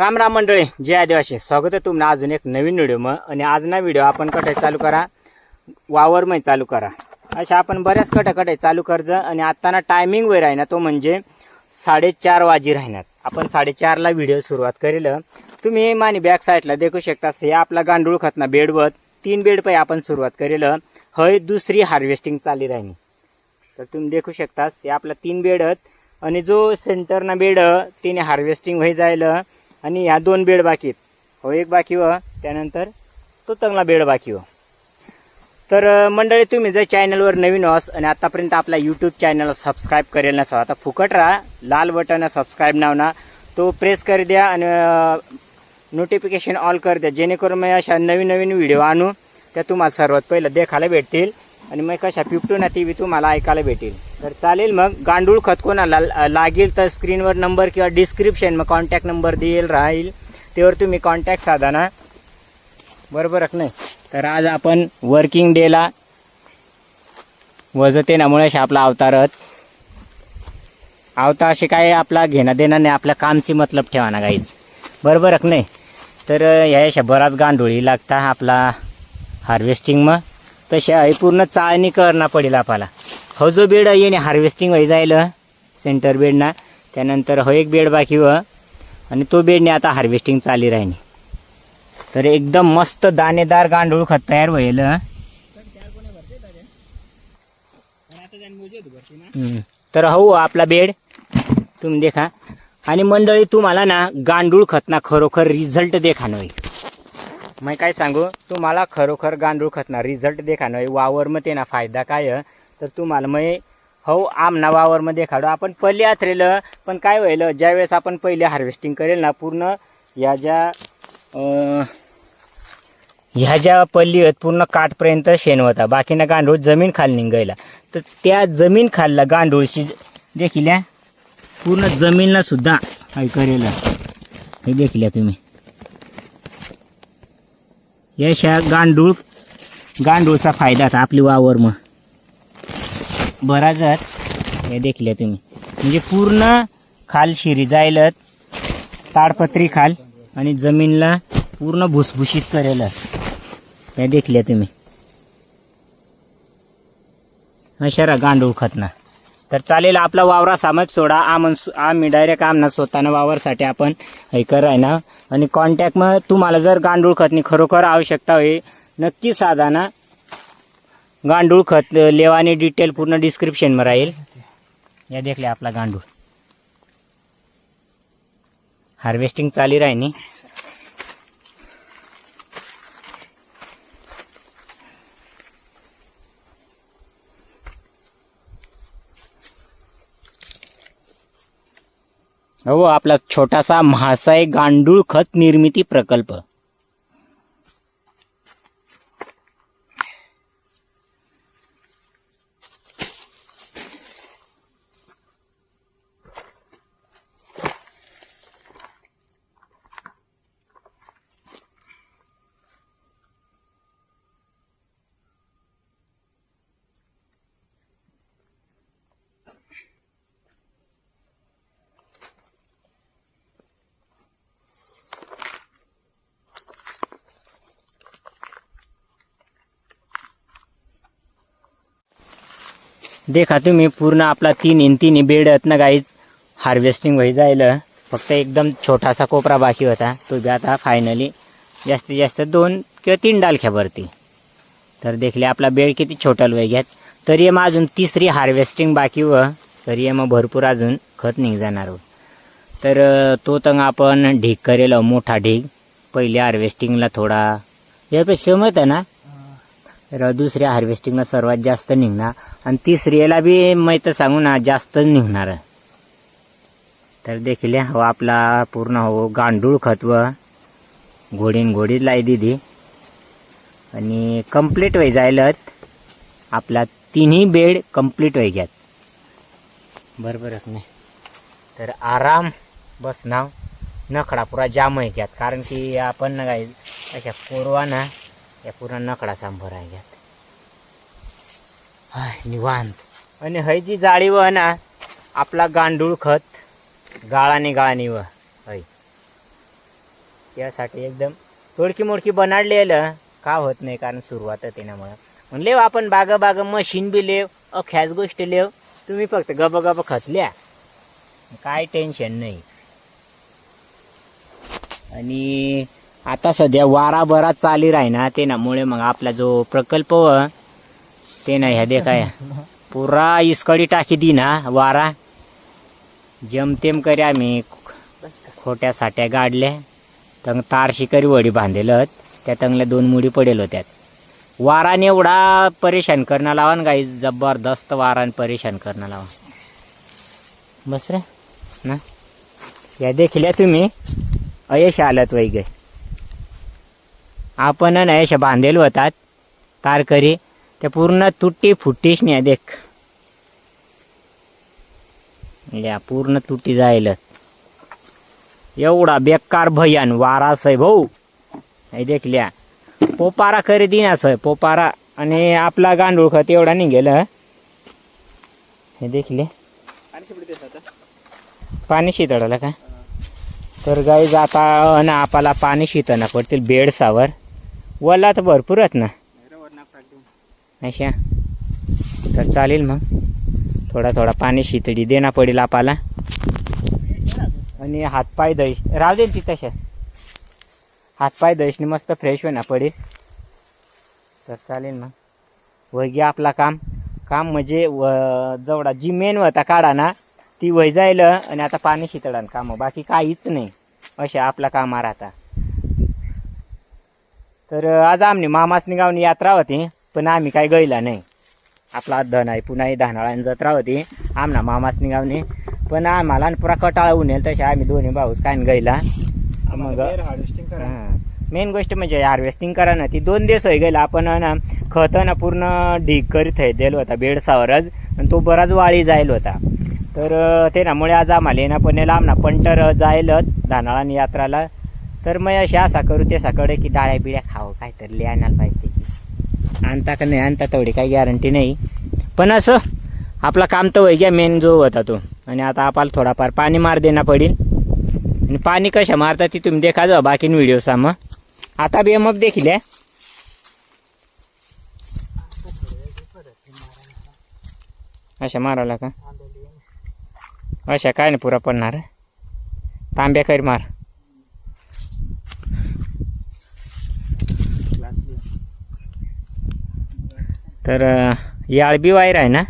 राम राम मंडळी जय आदिवासी. स्वागत आहे तुम्हाला अजून एक नवीन व्हिडिओ मग आणि आज ना व्हिडिओ आपण कटाई चालू करा वावरमय चालू करा. अशा आपण बऱ्याच कटा कटाय चालू करज आणि आत्ताना टायमिंग वय आहे तो म्हणजे साडेचार वाजी राहणार. आपण साडेचारला व्हिडिओ सुरुवात करेल. तुम्ही माने बॅक साईडला देखू शकता हे आपला गांडूळ खतना बेडवर तीन बेड पाय आपण सुरुवात करेल. हय दुसरी हार्वेस्टिंग चाली राहिनी तर तुम्ही देखू शकता हे आपला तीन बेड आणि जो सेंटरना बेड तिने हार्वेस्टिंग व्हाय जायला. आणि ह्या दोन बेड बाकी आहेत. हो एक बाकी व त्यानंतर तो चांगला बेड बाकी व. तर मंडळी तुम्ही जर चॅनलवर नवीन आहोस आणि आतापर्यंत आपला यूट्यूब चॅनल सबस्क्राईब करेल नसा आता फुकट राहा. लाल बटन सबस्क्राईब नाव ना. तो प्रेस कर द्या आणि नोटिफिकेशन ऑल कर द्या. जेणेकरून मी अशा नवीन नवीन व्हिडिओ आणू त्या तुम्हाला सर्वात पहिलं देखायला भेटतील. आणि मग कशा पिपटून ना ती बी तुम्हाला ऐकायला भेटेल तर चालेल मग. गांडूळ खत कोणाला लागेल तर स्क्रीनवर नंबर किंवा डिस्क्रिप्शन मग कॉन्टॅक्ट नंबर देईल राहील. त्यावर तुम्ही कॉन्टॅक्ट साधा ना. बरोबर नाही? तर आज आपण वर्किंग डेला वजतेनामुळे असे आपला अवतारत अवतार असे काय आपला घेणं देणं नाही आपल्या कामशी मतलब ठेवा ना गाईच बरोबर नाही? तर ह्या अशा बराच गांडोळी लागता आपला हार्वेस्टिंग मग. तशा हे पूर्ण चाळणी करणं पडेल आपल्याला. हो जो बेड येणे हार्वेस्टिंग होई जाईल सेंटर बेडना. त्यानंतर हो एक बेड बाकी व आणि तो बेडने आता हार्वेस्टिंग चाली राहिनी तर एकदम मस्त दाणेदार गांडूळ खत तयार होईल तर हो आपला बेड. तुम्ही देखा. आणि मंडळी तुम्हाला ना गांडूळ खतना खरोखर रिझल्ट देखानो मग काय सांगू? तुम्हाला खरोखर गांडूळ खतना रिझल्ट देखानो वावर मध्ये ना फायदा काय आहे, तर तुम्हाला मग हो आमना वावर मध्ये देखाडो. आपण पहिले आथरेल पण काय होईल ज्यावेळेस आपण पहिले हार्वेस्टिंग करेल ना पूर्ण या ज्या ह्या ज्या पल्ली आहेत पूर्ण काठपर्यंत शेण होता. बाकीना गांडूळ जमीन खाली निघायला. तर त्या जमीन खालला गांडूळशी देखील पूर्ण जमीनला सुद्धा काय करेल? हे देखील तुम्ही. याशा गांडूळ गांडूळचा फायदा आता आपली वावर मग. बराच हे देखल्या तुम्ही. म्हणजे पूर्ण खाल शिरी जायलत ताडपत्री खाल आणि जमीनला पूर्ण भुसभुशीत करेल. हे देखल्या तुम्ही. अशारा गांडूळ खतना. तर चालेल आपला वावरा सामज सोडा. आम्ही आम्ही डायरेक्ट आमना स्वतःनं वावरसाठी आपण हे कराय ना. आणि कॉन्टॅक्ट मग तुम्हाला जर गांडूळ खतनी खरोखर आवश्यकता होईल नक्की साधा ना. गांडूळ खत लेवाने डिटेल पूर्ण डिस्क्रिप्शनमध्ये राहील. या देखले आपला गांडूळ. हार्वेस्टिंग चाली राहिनी. हो आपला छोटासा म्हासाई गांडूळ खत निर्मिती प्रकल्प. देखा तुम्ही पूर्ण आपला तीन इन तीन बेड आहेत ना गाईज हार्वेस्टिंग व्हाय जायलं. फक्त एकदम छोटासा कोपरा बाकी होता. तो बी आता फायनली जास्तीत जास्त दोन किंवा तीन डालख्या भरती तर देखले आपला बेड किती छोटल वय घ्यात. तरी मग अजून तिसरी हार्वेस्टिंग बाकी व तरी मग भरपूर अजून खत निघ जाणार तर तो तंग आपण ढीक करेल मोठा ढीक पहिल्या हार्वेस्टिंगला थोडा यापेक्षा मत आहे ना? तर दुसऱ्या हार्वेस्टिंगला सर्वात जास्त निघणार. आणि तिसरीला बी माहीत सांगू ना जास्त निघणार. तर देखील हो आपला पूर्ण हो गांडूळ खत व घोडीन घोडी लाई दिली. आणि कंप्लीट व्हाय जायलत. आपला तिन्ही बेड कंप्लीट व्हाय घ्यात बरोबरच नाही? तर आराम बस नाव नखडा पुरा जाम आहे घ्यात कारण की आपण ना काय अशा पोरवा ना या पूर्ण नकडा सांभर आहे घ्यात हाय निवांत. आणि हय जी जाळी व ना आपला गांडूळ खत गाळाने गाळाने व हय. त्यासाठी एकदम तोडकी मोडकी बनाडलेलं का होत नाही कारण सुरुवात आहे त्यामुळं. म्हणले आपण बाग बाग मशीन बी लेव अख्याच गोष्ट लेव तुम्ही फक्त गब गब खतल्या काय टेन्शन नाही. आणि आता सध्या वारा बराच चाली राही ना ते नामुळे मग आपला जो प्रकल्प व ते ना ह्या देखाय पुरा इसकडी टाकी दी ना वारा. जमतेम करी आम्ही खोट्या साट्या गाडल्या तंग तार शिकारी वडी बांधेलत त्या तंगल्या दोन मुडी पडेल होत्यात. वाराने एवढा परेशान करणं लावा ना काही जबरदस्त वाराने परेशान करणं लावा. बस रे ना? या देखल्या तुम्ही. अयश आलात वैगे आपण ना अशा बांधेल होतात. तारकरी ते पूर्ण तुट्टी फुट्टीच नाही देख. या पूर्ण तुटी जाईल एवढा बेकार भयान वारा सय भाऊ. हे देखल्या पोपारा करी दिना सय पोपारा आणि आपला गांडूळ खत एवढा निघेल हे? देखले पाणी शितळलं का? तर गाई जाता ना आपल्याला पाणी शिताना पडतील बेडसावर. वल्ला तर भरपूर आहेत ना. अशा. तर चालेल मग. थोडा थोडा पाणी शितडी देना पडेल आपल्याला. आणि हातपाय दहीश. राहू दे ती तशा. हातपाय दहीशने मस्त फ्रेश होणार पडेल. तर चालेल मग. वैगी आपला काम. काम म्हणजे व जवळा जी मेन होता काढा ना ती वय जाईल आणि आता पाणी शितळान काम. बाकी काहीच नाही. अशा आपला कामा राहता तर आज आमनी मामासनी गावनी यात्रा होती पण आम्ही काय गैला नाही. आपला धन आहे पुन्हा धानाळांनी जत्रा होती आमना मामासनी गावनी. पण आम्हाला न पुरा कटाळा उनेल तसे आम्ही दोन्ही भाऊस काय न गैला. मग मेन गोष्ट म्हणजे हार्वेस्टिंग करा ना ती दोन दिवस होई गेला. आपण ना खत ना पूर्ण ढीक करीत आहे दिलं होता बेडसावरच आणि तो बराच वाळी जाईल होता. तर ते नामुळे आज आम्हाला येणं पण येईल. आमना पंटर जायलच धानाळानी यात्राला. तर मग अशी असा करू ते सकाळी की डाळ्या बिळ्या खावं काहीतरी लय आणायला पाहिजे आणता का नाही? आणता तेवढी काही गॅरंटी नाही. पण असं आपला काम तर वैग्या मेन जो होता तो. आणि आता आपल्याला थोडाफार पाणी मार देणार पडेल आणि पाणी कशा मारता ती तुम्ही देखा जा बाकी व्हिडिओ साम आता बी मग देखील अशा मारायला का? अशा काय नाही पुरा पडणार. तांब्या करी मार. तर अं, याळ बी वायर आहे ना?